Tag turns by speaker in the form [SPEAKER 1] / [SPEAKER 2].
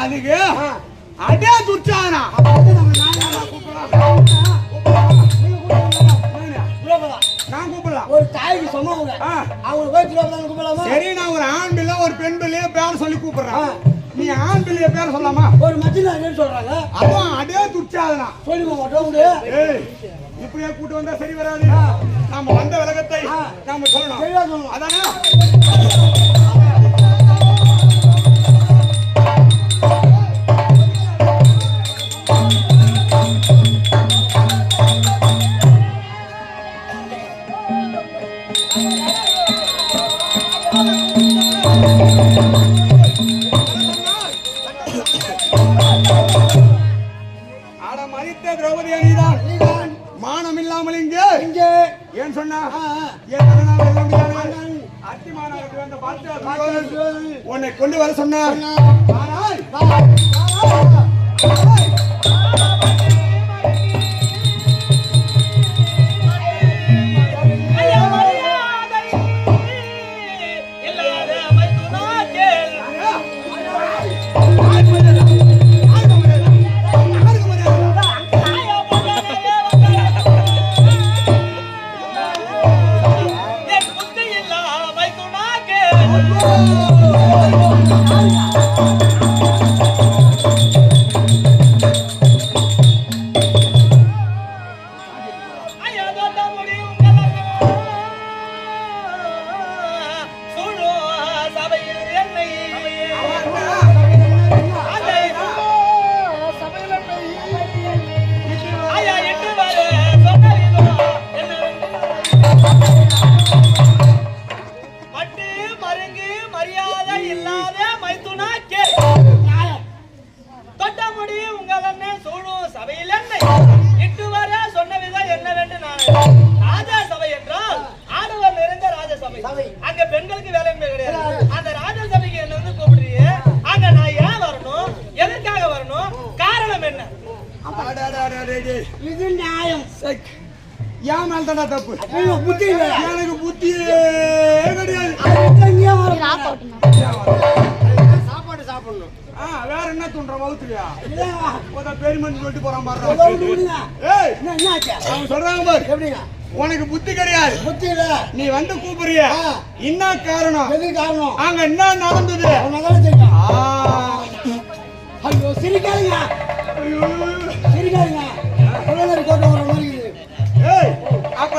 [SPEAKER 1] அதுக்கு.
[SPEAKER 2] அடே துச்சானா. நான் கூப்பிடலாம்
[SPEAKER 1] ஒரு தாய்க்கு சொன்னவங்க. அவங்க போய் துரோபதான்னு கூப்பிடலாமா?
[SPEAKER 2] சரி நான் ஒரு ஆண் பிள்ளை ஒரு பெண் பிள்ளைய பேர் சொல்லி கூப்பிடுறேன். நீ ஆண் பிள்ளைய பேர் சொல்லாமா?
[SPEAKER 1] ஒரு மச்சினாருன்னு சொல்றாங்க.
[SPEAKER 2] அதுவும் அடே துச்சாதனா.
[SPEAKER 1] சொல்லுங்க மட்டும்
[SPEAKER 2] இப்படியே கூட்டு வந்தா சரி வராது. நாம வந்த விலகத்தை. நாம சொல்லணும். அதானே? திரௌபதி அணிதான். மானம் இல்லாமல் இங்கே.
[SPEAKER 1] இங்கே.
[SPEAKER 2] ஏன் சொன்னா? உன்னை கொண்டு வர சொன்னார். ஆனால்
[SPEAKER 1] வா, வா, வா, வா.
[SPEAKER 3] ஐயா மரியாதை இல்லாத மைத்துனாக்கேள் ஆயா மகனே என் புத்தி இல்லா மைத்துனாக்கேள் ஐயா தோட்ட முடியும் சுழோ சபையில் என்னை அதை ஐயா எட்டு வர சொன்னதிலோ மட்டு மருங்கு மரியாதை முடி உங்கள் அண்ணன் சூழும் சபையில் என்னை. இட்டு வர சொன்ன விதம் என்னவென்று நான் ராஜா சபை என்றால் ஆடவர் நிறைந்த ராஜ சபை. அங்க பெண்களுக்கு வேலை கிடையாது. அந்த ராஜ சபைக்கு என்ன வந்து கூப்பிடுறீங்க? அங்க நான் ஏன் வரணும்? எதற்காக வரணும்? காரணம் என்ன.
[SPEAKER 1] இது நியாயம்.
[SPEAKER 2] என் மேல தான்டா தப்பு?
[SPEAKER 1] புத்தி?
[SPEAKER 2] எனக்கு புத்தியே கிடையாது. என்ன துண்ற வகுத்துறியா?
[SPEAKER 1] இல்லையா?
[SPEAKER 2] ஒரு பெருமன் சொல்லிட்டு போறான்
[SPEAKER 1] ஏதோ ஒண்ணு
[SPEAKER 2] பாரு
[SPEAKER 1] விடுங்க.
[SPEAKER 2] ஏய்
[SPEAKER 1] என்ன என்ன ஆச்சு?
[SPEAKER 2] அவன் சொல்றாங்க பாரு.
[SPEAKER 1] எப்படிங்க?
[SPEAKER 2] உனக்கு புத்தி கிடையாது.
[SPEAKER 1] புத்தி இல்ல.
[SPEAKER 2] நீ வந்து கூப்பிடுறிய. என்ன காரணம்?
[SPEAKER 1] எது காரணம்?
[SPEAKER 2] அங்க என்ன நடந்தது.
[SPEAKER 1] ஐயோ சிரிக்காதீங்க.
[SPEAKER 2] ஐயோ,